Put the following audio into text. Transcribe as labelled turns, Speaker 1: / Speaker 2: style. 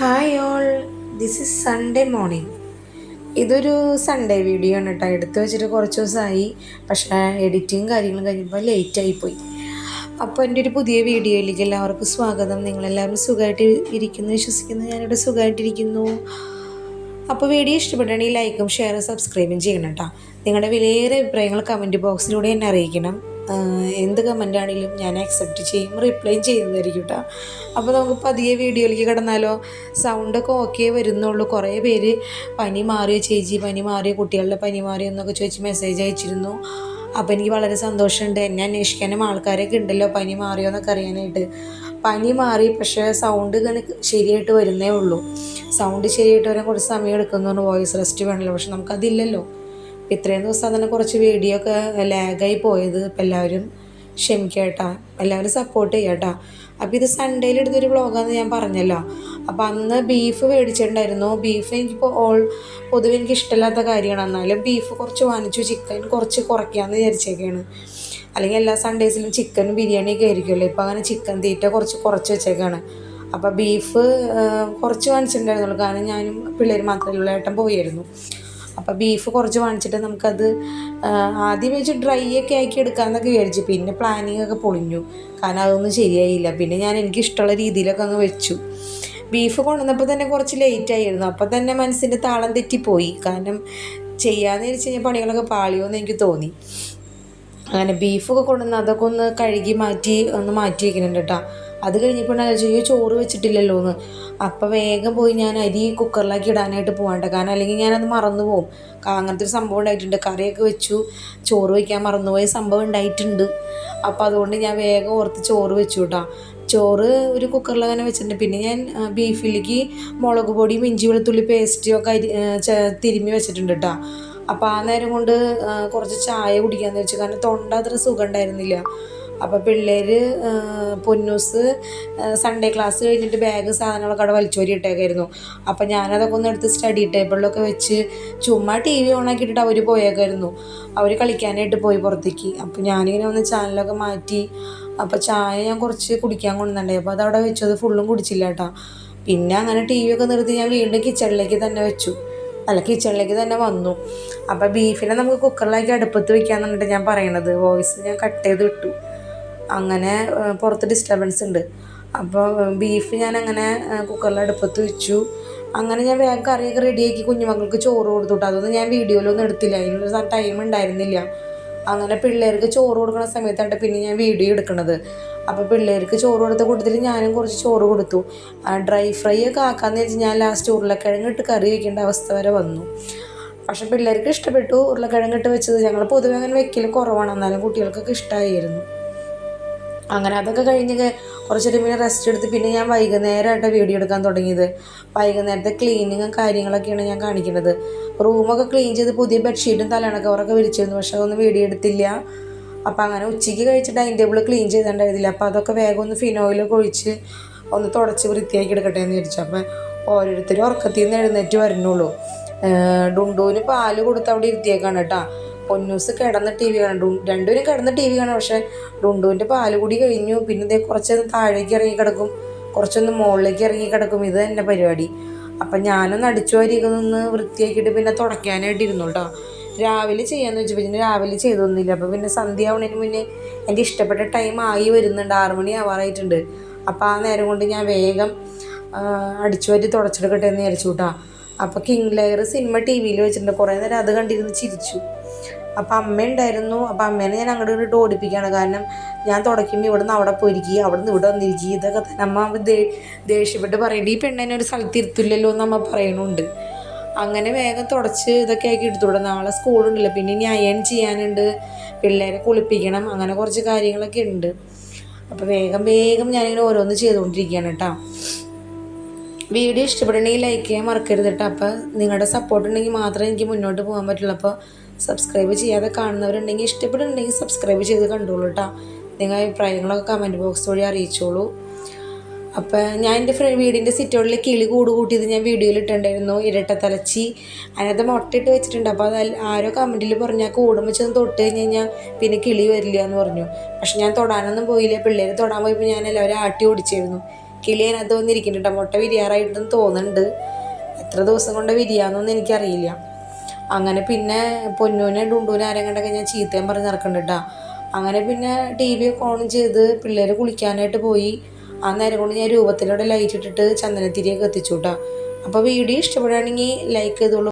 Speaker 1: Hi all this is Sunday morning ഇതൊരു Sunday video ആണ് കേട്ടോ എടുത്ത് വെച്ചിട്ട് കുറച്ച് ദിവസമായി. പക്ഷേ എഡിറ്റിങ് കാര്യങ്ങളും കഴിഞ്ഞപ്പോൾ ലേറ്റായി പോയി. അപ്പോൾ എന്റെ ഒരു പുതിയ വീഡിയോയിലേക്ക് എല്ലാവർക്കും സ്വാഗതം. നിങ്ങളെല്ലാവരും സുഖമായിട്ട് ഇരിക്കുന്നു വിശ്വസിക്കുന്നു. ഞാനിവിടെ സുഖമായിട്ടിരിക്കുന്നു. അപ്പോൾ വീഡിയോ ഇഷ്ടപ്പെട്ടുണ്ടെങ്കിൽ ലൈക്കും ഷെയറും സബ്സ്ക്രൈബും ചെയ്യണം കേട്ടോ നിങ്ങളുടെ വിലയേറെ അഭിപ്രായങ്ങൾ കമന്റ് ബോക്സിലൂടെ എന്നെ അറിയിക്കണം. എന്ത് കമന്റ് ആണെങ്കിലും ഞാൻ അക്സെപ്റ്റ് ചെയ്യും റിപ്ലൈയും ചെയ്യുന്നതായിരിക്കും കേട്ടോ അപ്പോൾ നമുക്ക് പതിയെ വീഡിയോയിലേക്ക് കിടന്നാലോ? സൗണ്ടൊക്കെ ഓക്കെ വരുന്നുള്ളൂ. കുറേ പേര് പനി മാറിയോ ചേച്ചി? പനി മാറിയോ? കുട്ടികളുടെ പനി മാറിയോ എന്നൊക്കെ ചോദിച്ച് മെസ്സേജ് അയച്ചിരുന്നു. അപ്പോൾ എനിക്ക് വളരെ സന്തോഷമുണ്ട്. എന്നെ അന്വേഷിക്കാനും ആൾക്കാരൊക്കെ ഉണ്ടല്ലോ പനി മാറിയോ എന്നൊക്കെ അറിയാനായിട്ട്. പനി മാറി പക്ഷേ സൗണ്ട് ഇങ്ങനെ ശരിയായിട്ട് വരുന്നേ ഉള്ളൂ. സൗണ്ട് ശരിയായിട്ട് വരാൻ കുറച്ച് സമയം എടുക്കുന്നുണ്ട് വോയിസ് റെസ്റ്റ് വേണമല്ലോ പക്ഷെ നമുക്കതില്ലല്ലോ. ഇത്രയും ദിവസം തന്നെ കുറച്ച് വീഡിയോ ഒക്കെ ലാഗായി പോയത്. ഇപ്പം എല്ലാവരും ക്ഷമിക്കുക കേട്ടാ എല്ലാവരും സപ്പോർട്ട് ചെയ്യുക അപ്പം ഇത് സൺഡേയിൽ എടുത്തൊരു വ്ളോഗാന്ന് ഞാൻ പറഞ്ഞല്ലോ. അപ്പോൾ അന്ന് ബീഫ് മേടിച്ചിട്ടുണ്ടായിരുന്നു. ബീഫ് എനിക്കിപ്പോൾ ഓൾ പൊതുവെ എനിക്ക് ഇഷ്ടമില്ലാത്ത കാര്യമാണ്. എന്നാലും ബീഫ് കുറച്ച് വാങ്ങിച്ചു. ചിക്കൻ കുറച്ച് കുറയ്ക്കാമെന്ന് വിചാരിച്ചേക്കാണ്. അല്ലെങ്കിൽ എല്ലാ സൺഡേസിലും ചിക്കൻ ബിരിയാണിയൊക്കെ ആയിരിക്കുമല്ലോ. ഇപ്പോൾ അങ്ങനെ ചിക്കൻ തീറ്റ കുറച്ച് കുറച്ച് വെച്ചേക്കാണ്. അപ്പോൾ ബീഫ് കുറച്ച് വാങ്ങിച്ചിട്ടുണ്ടായിരുന്നുള്ളൂ. കാരണം ഞാനും പിള്ളേർ മാത്രമേ ഉള്ളൂ. ഏട്ടൻ പോയായിരുന്നു അപ്പോൾ ബീഫ് കുറച്ച് വാങ്ങിച്ചിട്ട് നമുക്കത് ആദ്യം വെച്ച് ഡ്രൈ ഒക്കെ ആക്കി എടുക്കാമെന്നൊക്കെ വിചാരിച്ചു. പിന്നെ പ്ലാനിങ് ഒക്കെ പൊളിഞ്ഞു. കാരണം അതൊന്നും ശരിയായില്ല. പിന്നെ ഞാൻ എനിക്ക് ഇഷ്ടമുള്ള രീതിയിലൊക്കെ അങ്ങ് വെച്ചു. ബീഫ് കൊണ്ടുവന്നപ്പോൾ തന്നെ കുറച്ച് ലേറ്റ് ആയിരുന്നു. അപ്പോൾ തന്നെ മനസ്സിന്റെ താളം തെറ്റിപ്പോയി. കാരണം ചെയ്യാമെന്ന് വെച്ച് കഴിഞ്ഞാൽ പണികളൊക്കെ പാളിയോ എന്ന് എനിക്ക് തോന്നി. അങ്ങനെ ബീഫൊക്കെ കൊണ്ടുവന്ന് അതൊക്കെ ഒന്ന് കഴുകി മാറ്റി ഒന്ന് മാറ്റി വെക്കുന്നുണ്ട് കേട്ടോ. അത് കഴിഞ്ഞപ്പോൾ അയ്യോ ചോറ് വെച്ചിട്ടില്ലല്ലോ എന്ന്. അപ്പം വേഗം പോയി ഞാൻ അരി കുക്കറിലാക്കി ഇടാനായിട്ട് പോകണ്ട കാരണം അല്ലെങ്കിൽ ഞാനത് മറന്നു പോകും അങ്ങനത്തെ ഒരു സംഭവം ഉണ്ടായിട്ടുണ്ട്. കറിയൊക്കെ വെച്ചു. ചോറ് വയ്ക്കാൻ മറന്നുപോയ സംഭവം ഉണ്ടായിട്ടുണ്ട്. അപ്പോൾ അതുകൊണ്ട് ഞാൻ വേഗം ഓർത്ത് ചോറ് വെച്ചു കേട്ടോ. ചോറ് ഒരു കുക്കറിൽ അങ്ങനെ വെച്ചിട്ടുണ്ട്. പിന്നെ ഞാൻ ബീഫിലേക്ക് മുളക് പൊടിയും ഇഞ്ചി വെളുത്തുള്ളി പേസ്റ്റും ഒക്കെ തിരുമ്മി വെച്ചിട്ടുണ്ട് കേട്ടോ. അപ്പോൾ ആ നേരം കൊണ്ട് കുറച്ച് ചായ കുടിക്കാമെന്ന് വെച്ചു. കാരണം തൊണ്ട അത്ര സുഖം ഉണ്ടായിരുന്നില്ല അപ്പോൾ പിള്ളേർ പൊന്നൂസ് സൺഡേ ക്ലാസ് കഴിഞ്ഞിട്ട് ബാഗ് സാധനങ്ങളൊക്കെ അവിടെ വലിച്ചോരി ഇട്ടേക്കായിരുന്നു. അപ്പോൾ ഞാനതൊക്കെ ഒന്ന് എടുത്ത് സ്റ്റഡി ടേബിളിലൊക്കെ വെച്ച് ചുമ്മാ ടി വി ഓണാക്കിയിട്ടിട്ട് അവർ പോയേക്കായിരുന്നു. അവർ കളിക്കാനായിട്ട് പോയി പുറത്തേക്ക്. അപ്പോൾ ഞാനിങ്ങനെ ഒന്ന് ചാനലൊക്കെ മാറ്റി അപ്പോൾ ചായ ഞാൻ കുറച്ച് കുടിക്കാൻ കൊണ്ടുവന്നിട്ടുണ്ടായി. അപ്പോൾ അതവിടെ വെച്ചു. അത് ഫുള്ളും കുടിച്ചില്ല കേട്ടോ. പിന്നെ അങ്ങനെ ടി വി ഒക്കെ നിർത്തി ഞാൻ വീണ്ടും കിച്ചണിലേക്ക് തന്നെ വെച്ചു. അല്ല കിച്ചണിലേക്ക് തന്നെ വന്നു. അപ്പോൾ ബീഫിനെ നമുക്ക് കുക്കറിലേക്ക് അടുപ്പത്ത് പറഞ്ഞിട്ട് ഞാൻ പറയണത്. വോയിസ് ഞാൻ കട്ട് ചെയ്ത് ഇട്ടു അങ്ങനെ പുറത്ത് ഡിസ്റ്റർബൻസ് ഉണ്ട്. അപ്പോൾ ബീഫ് ഞാൻ അങ്ങനെ കുക്കറിൽ അടുപ്പത്ത് വെച്ചു. അങ്ങനെ ഞാൻ വേഗം കറിയൊക്കെ റെഡിയാക്കി കുഞ്ഞുമക്കൾക്ക് ചോറ് കൊടുത്തു അതൊന്നും ഞാൻ വീഡിയോയിലൊന്നും എടുത്തില്ല. അതിനൊരു ടൈം ഉണ്ടായിരുന്നില്ല. അങ്ങനെ പിള്ളേർക്ക് ചോറ് കൊടുക്കുന്ന സമയത്താണ് പിന്നെ ഞാൻ വീഡിയോ എടുക്കുന്നത്. അപ്പോൾ പിള്ളേർക്ക് ചോറ് കൊടുത്ത കൂട്ടത്തിൽ ഞാനും കുറച്ച് ചോറ് കൊടുത്തു. ഡ്രൈ ഫ്രൈ ഒക്കെ ആക്കാമെന്ന് വെച്ച് ഞാൻ ലാസ്റ്റ് ഉരുളക്കിഴങ്ങ് ഇട്ട് കറി വയ്ക്കേണ്ട അവസ്ഥ വരെ വന്നു. പക്ഷെ പിള്ളേർക്ക് ഇഷ്ടപ്പെട്ടു ഉരുളക്കിഴങ്ങ് ഇട്ട് വെച്ചത്. ഞങ്ങൾ പൊതുവെ അങ്ങനെ വെക്കൽ കുറവാണ്. എന്നാലും കുട്ടികൾക്കൊക്കെ ഇഷ്ടമായിരുന്നു അങ്ങനെ അതൊക്കെ കഴിഞ്ഞ് കുറച്ചൊരു പിന്നെ റെസ്റ്റ് എടുത്ത് പിന്നെ ഞാൻ വൈകുന്നേരമായിട്ട് വീഡിയോ എടുക്കാൻ തുടങ്ങിയത്. വൈകുന്നേരത്തെ ക്ലീനിങ്ങും കാര്യങ്ങളൊക്കെയാണ് ഞാൻ കാണിക്കുന്നത്. റൂമൊക്കെ ക്ലീൻ ചെയ്ത് പുതിയ ബെഡ്ഷീറ്റും തലയണ കവറൊക്കെ വിരിച്ചിരുന്നു. പക്ഷെ അതൊന്നും വീഡിയോ എടുത്തില്ല. അപ്പോൾ അങ്ങനെ ഉച്ചയ്ക്ക് കഴിച്ച് ഡൈനിങ് ടേബിൾ ക്ലീൻ ചെയ്തിട്ടുണ്ടായിരുന്നില്ല അപ്പോൾ അതൊക്കെ വേഗം ഒന്ന് ഫിനോയിലൊക്കെ ഒഴിച്ച് ഒന്ന് തുടച്ച് വൃത്തിയാക്കി എടുക്കട്ടെ എന്ന് വിചാരിച്ചു. അപ്പം ഓരോരുത്തരും ഉറക്കത്തിൽ നിന്ന് എഴുന്നേറ്റ് വരുന്നുള്ളൂ. ഡുണ്ടൂന് പാൽ കൊടുത്ത് അവിടെ ഇരുത്തിയേക്കാണ് കേട്ടോ. പൊന്നൂസ് കിടന്ന് ടി വി കാണും രണ്ടുപേരും കിടന്ന് ടി വി കാണും പക്ഷെ ഡുണ്ടുവിന്റെ പാൽ കൂടി കഴിഞ്ഞു. പിന്നെ ഇതേ കുറച്ചൊന്ന് താഴേക്ക് ഇറങ്ങി കിടക്കും. കുറച്ചൊന്ന് മുകളിലേക്ക് ഇറങ്ങി കിടക്കും. ഇത് തന്നെ പരിപാടി. അപ്പം ഞാനൊന്ന് അടിച്ചു വാരിയൊക്കെ നിന്ന് വൃത്തിയാക്കിയിട്ട് പിന്നെ തുടയ്ക്കാനായിട്ട് ഇരുന്നു കേട്ടോ രാവിലെ ചെയ്യാന്ന് വെച്ചു പിന്നെ രാവിലെ ചെയ്തൊന്നുമില്ല. അപ്പോൾ പിന്നെ സന്ധ്യ ആവണതിന് മുന്നേ എന്റെ ഇഷ്ടപ്പെട്ട ടൈം ആയി വരുന്നുണ്ട്. ആറു മണി ആവാറായിട്ടുണ്ട്. അപ്പോൾ ആ നേരം കൊണ്ട് ഞാൻ വേഗം അടിച്ചു വരി തുടച്ചെടുക്കട്ടെ എന്ന് വിചാരിച്ചു കേട്ടോ അപ്പോൾ കിങ് ലെയർ സിനിമ ടി വിയിൽ വെച്ചിട്ടുണ്ട്. കുറേ നേരം അത് കണ്ടിരുന്ന് ചിരിച്ചു. അപ്പം അമ്മ ഉണ്ടായിരുന്നു. അപ്പം അമ്മേനെ ഞാൻ അങ്ങോട്ട് ഇങ്ങോട്ട് ഓടിപ്പിക്കുകയാണ്. കാരണം ഞാൻ തുടയ്ക്കുമ്പോൾ ഇവിടെ നിന്ന് അവിടെ പോയിരിക്കുക അവിടെ നിന്ന് ഇവിടെ വന്നിരിക്കുക ഇതൊക്കെ തന്നെ അമ്മ ദേഷ്യപ്പെട്ട് പറയേണ്ടി ഈ പെണ്ണിനെ ഒരു സ്ഥലത്ത് ഇരുത്തില്ലല്ലോ എന്ന് അമ്മ പറയണുണ്ട് അങ്ങനെ വേഗം തുടച്ച് ഇതൊക്കെ ആക്കി എടുത്തുവിടും നാളെ സ്കൂളുണ്ടല്ലോ പിന്നെ ഇനി അയൺ ചെയ്യാനുണ്ട്. പിള്ളേരെ കുളിപ്പിക്കണം. അങ്ങനെ കുറച്ച് കാര്യങ്ങളൊക്കെ ഉണ്ട്. അപ്പോൾ വേഗം വേഗം ഞാനിങ്ങനെ ഓരോന്ന് ചെയ്തുകൊണ്ടിരിക്കുകയാണ് കേട്ടോ. വീഡിയോ ഇഷ്ടപ്പെടണമെങ്കിൽ ലൈക്ക് ചെയ്യാൻ മറക്കരുത് കേട്ടോ. അപ്പോൾ നിങ്ങളുടെ സപ്പോർട്ട് ഉണ്ടെങ്കിൽ മാത്രമേ എനിക്ക് മുന്നോട്ട് പോകാൻ പറ്റുള്ളൂ. അപ്പോൾ സബ്സ്ക്രൈബ് ചെയ്യാതെ കാണുന്നവരുണ്ടെങ്കിൽ ഇഷ്ടപ്പെടുന്നുണ്ടെങ്കിൽ സബ്സ്ക്രൈബ് ചെയ്ത് കണ്ടോളൂ കേട്ടോ നിങ്ങൾ അഭിപ്രായങ്ങളൊക്കെ കമന്റ് ബോക്സ് വഴി അറിയിച്ചോളൂ. അപ്പോൾ ഞാൻ എന്റെ ഫ്രണ്ട് വീടിന്റെ സിറ്റോളിൽ കിളി കൂട് കൂട്ടിയത് ഞാൻ വീഡിയോയിൽ ഇട്ടിട്ടുണ്ടായിരുന്നു ഇരട്ട തലച്ചി. അതിനകത്ത് മുട്ടയിട്ട് വെച്ചിട്ടുണ്ട്. അപ്പോൾ അത് ആരോ കമന്റിൽ പറഞ്ഞു ആ കൂടും തൊട്ട് കഴിഞ്ഞ് കഴിഞ്ഞാൽ പിന്നെ കിളി വരില്ല എന്ന് പറഞ്ഞു. പക്ഷെ ഞാൻ തൊടാനൊന്നും പോയില്ല. പിള്ളേർ തൊടാൻ പോയപ്പോൾ ഞാൻ എല്ലാവരും ആട്ടി ഓടിച്ചിരുന്നു. കിളി അതിനകത്ത് വന്നിരിക്കുന്നുണ്ട് മുട്ട വിരിയാറായിട്ടെന്ന് തോന്നുന്നുണ്ട്. എത്ര ദിവസം കൊണ്ട് വിരിയാന്നൊന്നും എനിക്കറിയില്ല. അങ്ങനെ പിന്നെ പൊന്നൂനെ ഡുണ്ടൂനെ ആരെയും കണ്ടൊക്കെ ഞാൻ ചീത്തയും പറഞ്ഞ് നടക്കുന്നുണ്ട് അങ്ങനെ പിന്നെ ടി വി ഒക്കെ ഓൺ ചെയ്ത് പിള്ളേർ കുളിക്കാനായിട്ട് പോയി. ആ നേരം കൊണ്ട് ഞാൻ രൂപത്തിലൂടെ ലൈറ്റ് ഇട്ടിട്ട് ചന്ദനത്തിരിയൊക്കെ എത്തിച്ചു കേട്ടോ അപ്പോൾ വീഡിയോ ഇഷ്ടപ്പെടുകയാണെങ്കിൽ ലൈക്ക് ചെയ്തോളൂ.